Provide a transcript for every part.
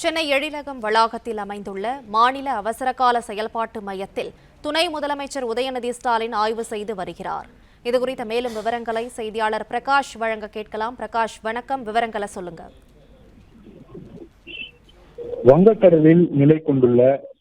சென்னை எழிலகம் வளாகத்தில் அமைந்துள்ள மாநில அவசரகால செயல்பாட்டு மையத்தில் துணை முதலமைச்சர் உதயநிதி ஸ்டாலின் ஆய்வு செய்து வருகிறார். இதுகுறித்த மேலும் விவரங்களை செய்தியாளர் பிரகாஷ் வழங்க கேட்கலாம். பிரகாஷ் வணக்கம். விவரங்களை சொல்லுங்க. வங்கக்கடலில் நிலை கொண்டுள்ள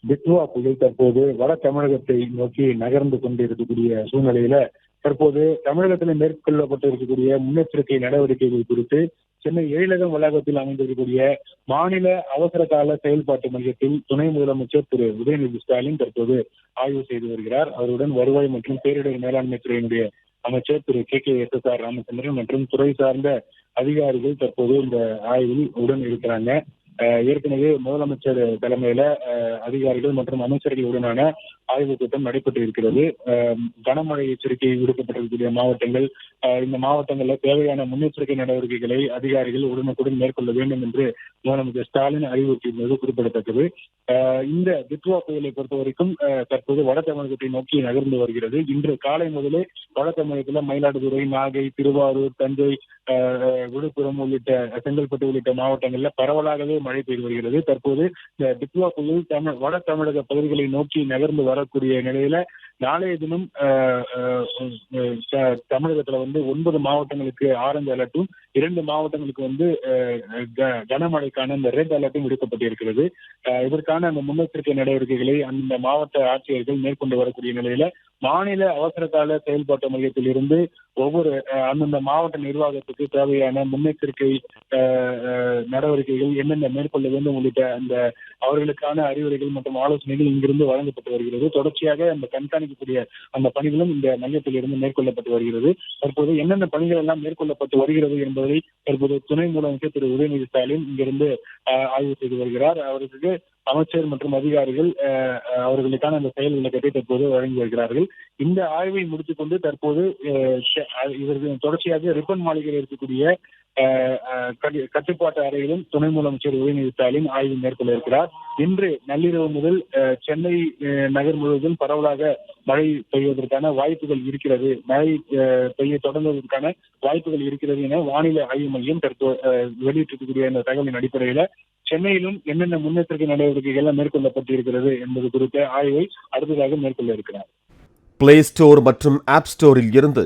பிட்வா புயல் தற்போது வட தமிழகத்தை நோக்கி நகர்ந்து கொண்டிருக்கக்கூடிய சூழ்நிலையில தற்போது தமிழகத்தில் மேற்கொள்ளப்பட்டு இருக்கக்கூடிய முன்னெச்சரிக்கை நடவடிக்கைகள் குறித்து சென்னை எழிலகம் வளாகத்தில் அமைந்திருக்கக்கூடிய மாநில அவசர கால செயல்பாட்டு மையத்தில் துணை முதலமைச்சர் திரு உதயநிதி ஸ்டாலின் தற்போது ஆய்வு செய்து வருகிறார். அவருடன் வருவாய் மற்றும் பேரிடர் மேலாண்மை துறையினுடைய அமைச்சர் Thiru K K S S R Ramachandran மற்றும் துறை சார்ந்த அதிகாரிகள் தற்போது இந்த ஆய்வில் உடன் இருக்கிறாங்க. அஹ் ஏற்கனவே முதலமைச்சர் தலைமையில அஹ், அதிகாரிகள் மற்றும் அமைச்சர்களுடனான ஆய்வுக் கூட்டம் நடைபெற்று இருக்கிறது கனமழை எச்சரிக்கை விடுக்கப்பட்டிருக்கக்கூடிய மாவட்டங்கள் இந்த மாவட்டங்கள்ல தேவையான முன்னெச்சரிக்கை நடவடிக்கைகளை அதிகாரிகள் உடனுக்குடன் மேற்கொள்ள வேண்டும் என்று முதலமைச்சர் ஸ்டாலின் அறிவுறுத்தியிருந்தது குறிப்பிடத்தக்கது. இந்த பிட்வா புயலை பொறுத்த வரைக்கும் தற்போது வட தமிழகத்தை நோக்கி நகர்ந்து வருகிறது. இன்று காலை முதலே வட தமிழகத்துல மயிலாடுதுறை நாகை திருவாரூர் தஞ்சை விழுப்புரம் உள்ளிட்ட செங்கல்பட்டு உள்ளிட்ட மாவட்டங்கள்ல பரவலாகவே மழை பெய்து வருகிறது. தற்போது இந்த பிட்வா புயல் தமிழ் வட தமிழக பகுதிகளை நோக்கி நகர்ந்து வர வரக்கூடிய நிலையில நாளைய தினம் தமிழகத்துல வந்து ஒன்பது மாவட்டங்களுக்கு ஆரஞ்சு அலர்ட்டும் இரண்டு மாவட்டங்களுக்கு வந்து க- கனமழைக்கான இந்த ரெட் அலர்ட்டும் விடுக்கப்பட்டிருக்கிறது. இதற்கான அந்த முன்னெச்சரிக்கை நடவடிக்கைகளை அந்த மாவட்ட ஆட்சியர்கள் மேற்கொண்டு வரக்கூடிய நிலையில மாநில அவசர கால செயல்பாட்டு மையத்தில் இருந்து ஒவ்வொரு அந்தந்த மாவட்ட நிர்வாகத்துக்கு தேவையான முன்னெச்சரிக்கை நடவடிக்கைகள் என்னென்ன மேற்கொள்ள வேண்டும் உள்ளிட்ட அந்த அவர்களுக்கான அறிவுரைகள் மற்றும் ஆலோசனைகள் இங்கிருந்து வழங்கப்பட்டு வருகிறது. தொடர்ச்சியாக அந்த கண்காணிக்கக்கூடிய அந்த பணிகளும் இந்த மையத்தில் இருந்து மேற்கொள்ளப்பட்டு வருகிறது. தற்போது என்னென்ன பணிகள் எல்லாம் மேற்கொள்ளப்பட்டு வருகிறது என்பது தற்போது துணை முதலமைச்சர் திரு உதயநிதி ஸ்டாலின் இங்கிருந்து அஹ், ஆய்வு செய்து வருகிறார். அவருக்கு அமைச்சர் மற்றும் அதிகாரிகள் அவர்களுக்கான அந்த செயல் விளக்கத்தை தற்போது வழங்கி வருகிறார்கள். இந்த ஆய்வை முடித்துக்கொண்டு தற்போது அஹ், தொடர்ச்சியாக ரிப்பன் மாளிகையில் இருக்கக்கூடிய கட்டுப்பாட்டு அறையிலும் துணை முதலமைச்சர் உதயநிதி ஸ்டாலின் ஆய்வு மேற்கொள்ள இருக்கிறார். இன்று நள்ளிரவு முதல் சென்னை நகர் முழுவதும் பரவலாக மழை பெய்வதற்கான வாய்ப்புகள் இருக்கிறது. மழை பெய்ய தொடங்குவதற்கான வாய்ப்புகள் இருக்கிறது என வானிலை ஆய்வு மையம் தற்போது வெளியிட்டிருக்கக்கூடிய அந்த தகவலின் அடிப்படையில சென்னையிலும் என்னென்ன முன்னெச்சரிக்கை நடவடிக்கைகள் எல்லாம் என்பது குறித்த ஆய்வை அடுத்ததாக மேற்கொள்ள இருக்கிறார். பிளே ஸ்டோர் மற்றும் ஆப் ஸ்டோரில் இருந்து